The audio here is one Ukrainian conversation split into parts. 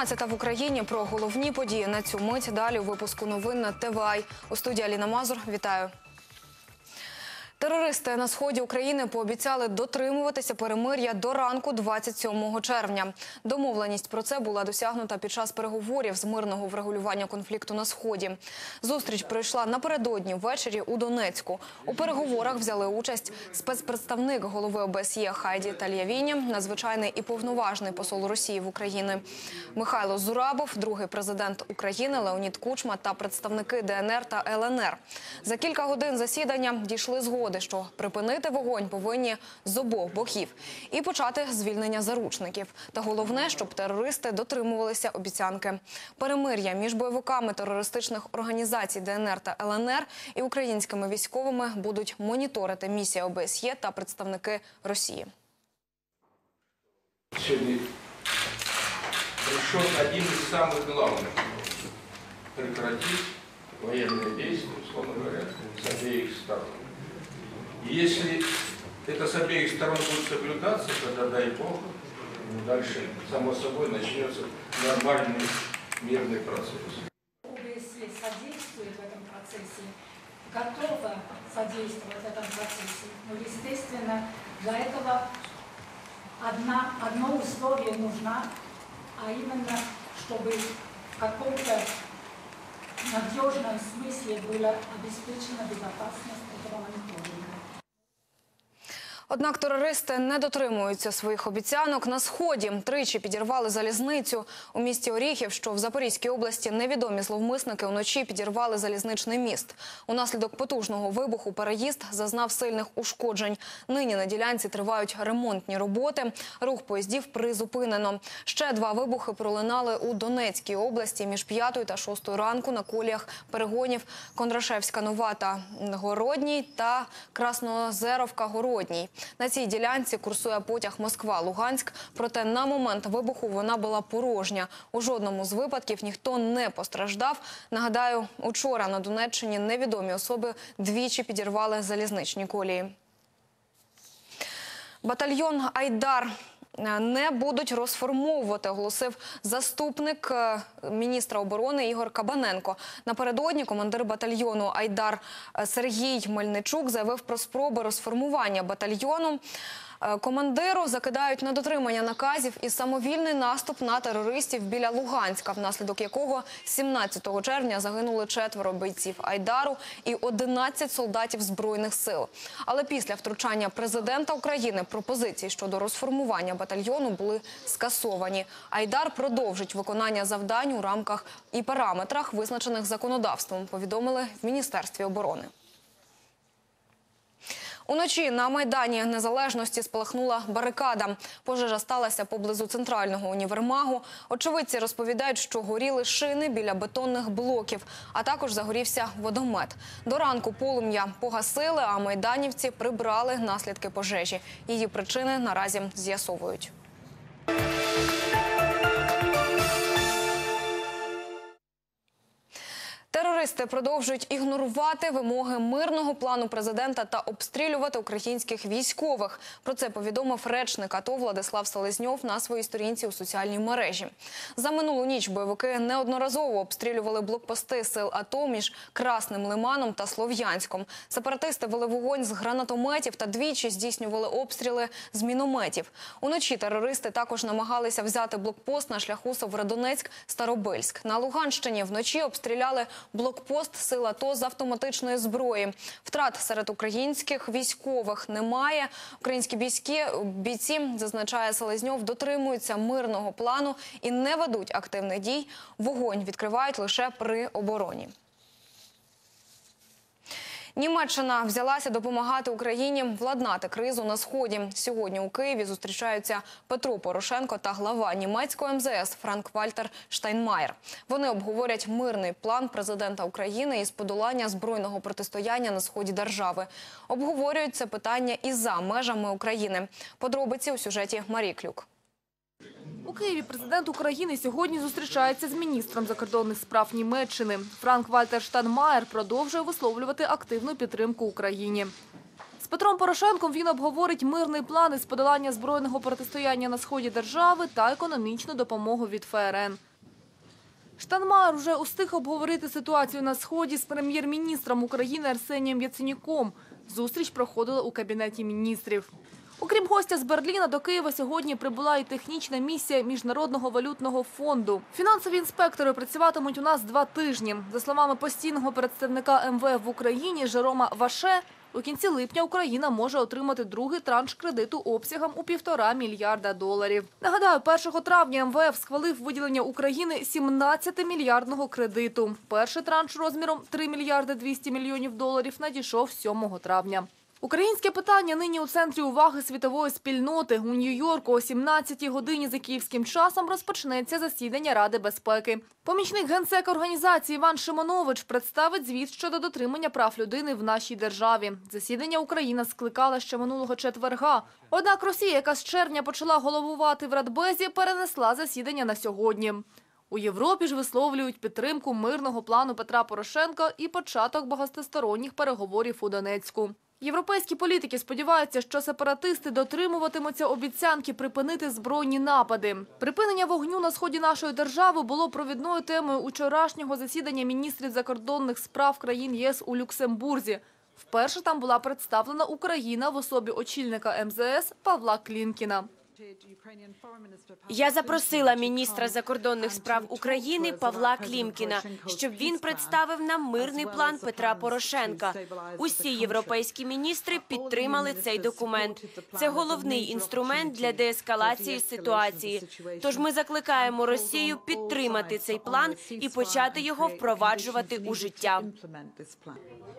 12 в Україні про головні події на цю мить. Далі у випуску новин на ТВАЙ. У студії Аліна Мазур. Вітаю. Терористи на сході України пообіцяли дотримуватися перемир'я до ранку 27 червня. Домовленість про це була досягнута під час переговорів з мирного врегулювання конфлікту на сході. Зустріч пройшла напередодні ввечері у Донецьку. У переговорах взяли участь спецпредставник голови ОБСЄ Хайді Тальявіні, надзвичайний і повноважний посол Росії в Україні Михайло Зурабов, другий президент України Леонід Кучма та представники ДНР та ЛНР. За кілька годин засідання дійшли згоди, що припинити вогонь повинні з обох боків і почати звільнення заручників. Та головне, щоб терористи дотримувалися обіцянки. Перемир'я між бойовиками терористичних організацій ДНР та ЛНР і українськими військовими будуть моніторити місія ОБСЄ та представники Росії. Сегодня решен один из самых главных – прекратить военные действия, условно говоря, с обеих сторон. Если это с обеих сторон будет соблюдаться, тогда, дай Бог, ну, дальше, само собой, начнется нормальный мирный процесс. ОБСЕ содействует в этом процессе, готова содействовать в этом процессе. Но, естественно, для этого одна, одно условие нужно, а именно, чтобы в каком-то надежном смысле была обеспечена безопасность этого мониторинга. Однак терористи не дотримуються своїх обіцянок. На сході тричі підірвали залізницю у місті Оріхів, що в Запорізькій області невідомі зловмисники вночі підірвали залізничний міст. Унаслідок потужного вибуху переїзд зазнав сильних ушкоджень. Нині на ділянці тривають ремонтні роботи. Рух поїздів призупинено. Ще два вибухи пролинали у Донецькій області між 5 та 6 ранку на коліях перегонів Кондрашевська Нова та Городній та Краснозеровка Городній. На цій ділянці курсує потяг Москва-Луганськ. Проте на момент вибуху вона була порожня. У жодному з випадків ніхто не постраждав. Нагадаю, учора на Донеччині невідомі особи двічі підірвали залізничні колії. Батальйон Айдар. Е, Не будуть розформовувати, оголосив заступник е, міністра оборони Ігор Кабаненко. Напередодні командир батальйону Айдар е, Сергій Мельничук заявив про спроби розформування батальйону. Е, Командиру закидають на дотримання наказів і самовільний наступ на терористів біля Луганська, внаслідок якого 17 червня загинули четверо бійців Айдару і 11 солдатів збройних сил. Але після втручання президента України пропозиції щодо розформування батальйону були скасовані. Айдар продовжить виконання завдань у рамках і параметрах, визначених законодавством. Повідомили в міністерстві оборони. Уночі на Майдані Незалежності спалахнула барикада. Пожежа сталася поблизу центрального універмагу. Очевидці розповідають, що горіли шини біля бетонних блоків, а також загорівся водомет. До ранку полум'я погасили, а майданівці прибрали наслідки пожежі. Її причини наразі з'ясовують. Терористи продовжують ігнорувати вимоги мирного плану президента та обстрілювати українських військових. Про це повідомив речник АТО Владислав Селезньов на своїй сторінці у соціальній мережі. За минулу ніч бойовики неодноразово обстрілювали блокпости сил АТО між Красним Лиманом та Слов'янськом. Сепаратисти вели вогонь з гранатометів та двічі здійснювали обстріли з мінометів. Уночі терористи також намагалися взяти блокпост на шляху Северодонецьк-Старобильськ. На Луганщині вночі обстріляли блокпост сил АТО з автоматичної зброї. Втрат серед українських військових немає. Українські бійські бійці, зазначає Селезньов, дотримуються мирного плану і не ведуть активних дій. Вогонь відкривають лише при обороні. Німеччина взялася допомагати Україні владнати кризу на сході. Сьогодні у Києві зустрічаються Петро Порошенко та глава німецького МЗС Франк Вальтер Штайнмаєр. Вони обговорять мирний план президента України із подолання збройного протистояння на сході держави. Обговорюють це питання і за межами України. Подробиці у сюжеті Марії Клюк. У Києві президент України сьогодні зустрічається з міністром закордонних справ Німеччини. Франк Вальтер Штанмаєр продовжує висловлювати активну підтримку Україні. З Петром Порошенком він обговорить мирний план із подолання збройного протистояння на сході держави та економічну допомогу від ФРН. Штанмар вже устиг обговорити ситуацію на сході з прем'єр-міністром України Арсенієм Яценюком. Зустріч проходила у кабінеті міністрів. Окрім гостя з Берліна, до Києва сьогодні прибула і технічна місія Міжнародного валютного фонду. Фінансові інспектори працюватимуть у нас два тижні. За словами постійного представника МВФ в Україні Жерома Ваше, у кінці липня Україна може отримати другий транш кредиту обсягом у півтора мільярда доларів. Нагадаю, 1 травня МВФ схвалив виділення України 17-мільярдного кредиту. Перший транш розміром 3 мільярди 200 мільйонів доларів надійшов 7 травня. Українське питання нині у центрі уваги світової спільноти. У Нью-Йорку о 17-й годині за київським часом розпочнеться засідання Ради безпеки. Помічник генсека організації Іван Шимонович представить звіт щодо дотримання прав людини в нашій державі. Засідання Україна скликала ще минулого четверга. Однак Росія, яка з червня почала головувати в Радбезі, перенесла засідання на сьогодні. У Європі ж висловлюють підтримку мирного плану Петра Порошенка і початок багатосторонніх переговорів у Донецьку. Європейські політики сподіваються, що сепаратисти дотримуватимуться обіцянки припинити збройні напади. Припинення вогню на сході нашої держави було провідною темою учорашнього засідання міністрів закордонних справ країн ЄС у Люксембурзі. Вперше там була представлена Україна в особі очільника МЗС Павла Клінкіна. Я запросила міністра закордонних справ України Павла Клімкіна, щоб він представив нам мирний план Петра Порошенка. Усі європейські міністри підтримали цей документ. Це головний інструмент для деескалації ситуації. Тож ми закликаємо Росію підтримати цей план і почати його впроваджувати у життя.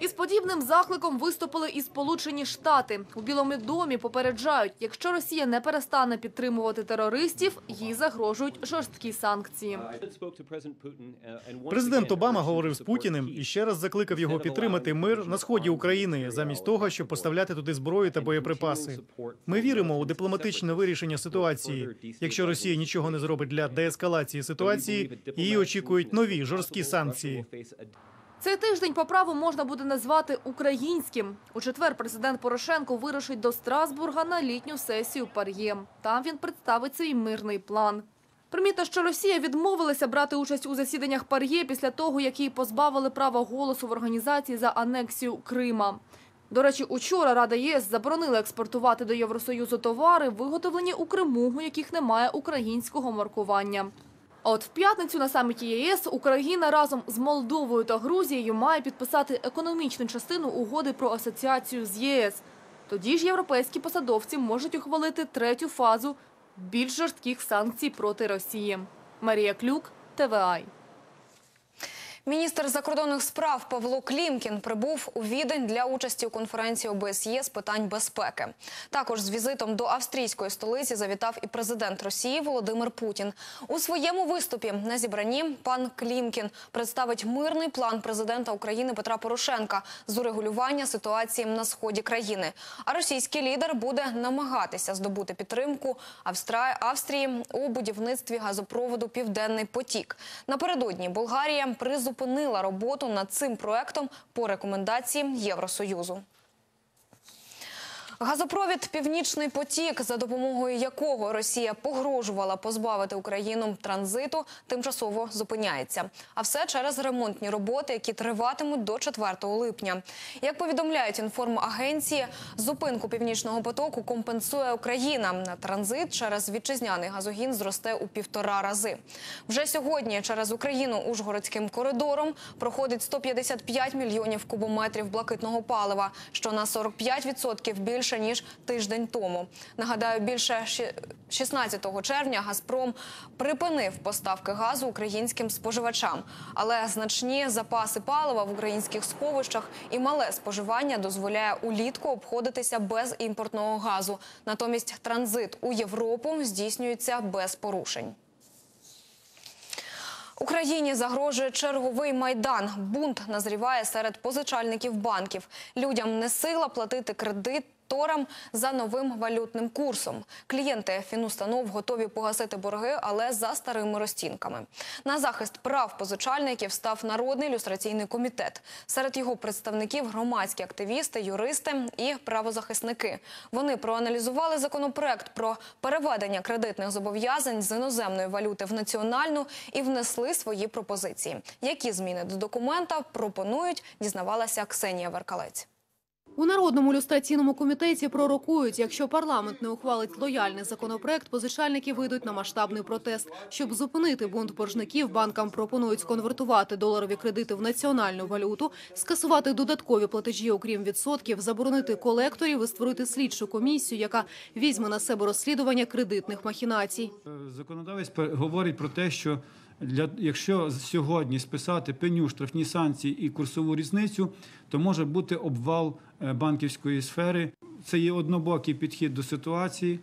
Із подібним закликом виступили і Сполучені Штати. У Білому домі попереджають, якщо Росія не перестане підтримувати терористів, їй загрожують жорсткі санкції. Президент Обама говорив з Путіним і ще раз закликав його підтримати мир на сході України, замість того, щоб поставляти туди зброю та боєприпаси. Ми віримо у дипломатичне вирішення ситуації. Якщо Росія нічого не зробить для деескалації ситуації, її очікують нові жорсткі санкції. Цей тиждень по праву можна буде назвати українським. У четвер президент Порошенко вирушить до Страсбурга на літню сесію Пар'є. Там він представить свій мирний план. Примітно, що Росія відмовилася брати участь у засіданнях Пар'є після того, як її позбавили права голосу в організації за анексію Крима. До речі, учора Рада ЄС заборонила експортувати до Євросоюзу товари, виготовлені у Криму, у яких немає українського маркування. А от в п'ятницю на саміті ЄС Україна разом з Молдовою та Грузією має підписати економічну частину угоди про асоціацію з ЄС. Тоді ж європейські посадовці можуть ухвалити третю фазу більш жорстких санкцій проти Росії. Марія Клюк, ТВАЙ. Міністр закордонних справ Павло Клімкін прибув у Відень для участі у конференції ОБСЄ з питань безпеки. Також з візитом до австрійської столиці завітав і президент Росії Володимир Путін. У своєму виступі на зібранні пан Клімкін представить мирний план президента України Петра Порошенка з урегулювання ситуації на сході країни. А російський лідер буде намагатися здобути підтримку Австра- Австрії у будівництві газопроводу Південний потік. Напередодні Болгарія призупинила роботу над цим проектом по рекомендації Євросоюзу. Газопровід Північний потік, за допомогою якого Росія погрожувала позбавити Україну транзиту, тимчасово зупиняється. А все через ремонтні роботи, які триватимуть до 4 липня. Як повідомляють інформагенції, зупинку північного потоку компенсує Україна. На транзит через вітчизняний газогін зросте у півтора рази. Вже сьогодні через Україну Ужгородським коридором проходить 155 мільйонів кубометрів блакитного палива, що на 45% більше ніж тиждень тому. Нагадаю, більше щі- 16 червня Газпром припинив поставки газу українським споживачам, але значні запаси палива в українських сховищах і мале споживання дозволяє улітку обходитися без імпортного газу. Натомість транзит у Європу здійснюється без порушень. Україні загрожує черговий майдан. Бунт назріває серед позичальників банків. Людям не сила платити кредит. Кредиторам за новим валютним курсом. Клієнти фінустанов готові погасити борги, але за старими розцінками. На захист прав позичальників став Народний люстраційний комітет. Серед його представників громадські активісти, юристи і правозахисники. Вони проаналізували законопроект про переведення кредитних зобов'язань з іноземної валюти в національну і внесли свої пропозиції. Які зміни до документа пропонують, дізнавалася Ксенія Веркалець. У Народному люстраційному комітеті пророкують, якщо парламент не ухвалить лояльний законопроект, позичальники вийдуть на масштабний протест. Щоб зупинити бунт боржників, банкам пропонують конвертувати доларові кредити в національну валюту, скасувати додаткові платежі, окрім відсотків, заборонити колекторів і створити слідчу комісію, яка візьме на себе розслідування кредитних махінацій. Е, Законодавець говорить про те, що для, якщо сьогодні списати пеню, штрафні санкції і курсову різницю, то може бути обвал е, банківської сфери. Це є однобокий підхід до ситуації,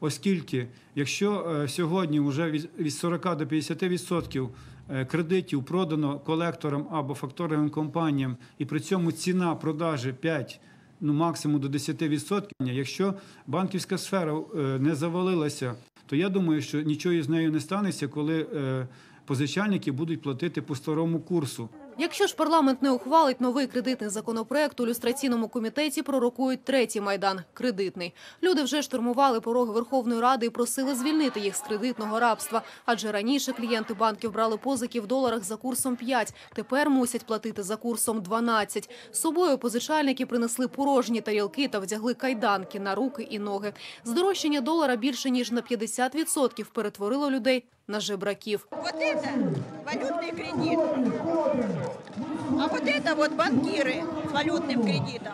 оскільки якщо е, сьогодні вже від від 40 до 50% е, кредитів продано колекторам або факторовим компаніям, і при цьому ціна продажі 5 ну максимум до 10%. Якщо банківська сфера не завалилася, то я думаю, що нічого із нею не станеться, коли позичальники будуть платити по старому курсу. Якщо ж парламент не ухвалить новий кредитний законопроект, у люстраційному комітеті пророкують третій майдан – кредитний. Люди вже штурмували пороги Верховної Ради і просили звільнити їх з кредитного рабства. Адже раніше клієнти банків брали позики в доларах за курсом 5, тепер мусять платити за курсом 12. З собою позичальники принесли порожні тарілки та вдягли кайданки на руки і ноги. Здорожчання долара більше ніж на 50% перетворило людей на жебраків. Вот это валютный кредит. А вот это вот банкиры с валютным кредитом.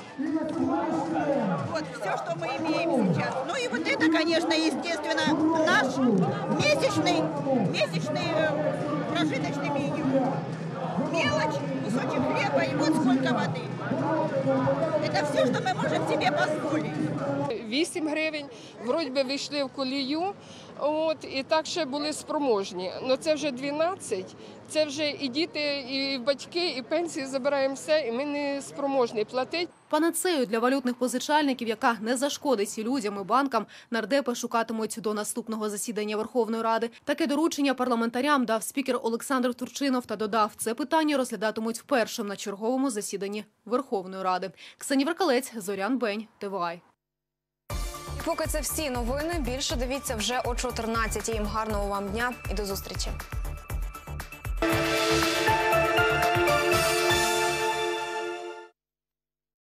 Вот все, что мы имеем сейчас. Ну и вот это, конечно, естественно, наш месячный, месячный э, прожиточный минимум. Мелочь, кусочек хлеба и вот сколько воды. Это все, что мы можем себе позволить. 8 гривень, вроді би вийшли в колію, от, і так ще були спроможні. Ну це вже 12, це вже і діти, і батьки, і пенсії забираємо все, і ми не спроможні платити. Панацею для валютних позичальників, яка не зашкодить і людям і банкам, нардепи шукатимуть до наступного засідання Верховної Ради. Таке доручення парламентарям дав спікер Олександр Турчинов та додав, це питання розглядатимуть вперше на черговому засіданні Верховної Ради. Ксенія Веркалець, Зорян Бень, ТВАЙ. Поки це всі новини. Більше дивіться вже о 14. Їм гарного вам дня і до зустрічі.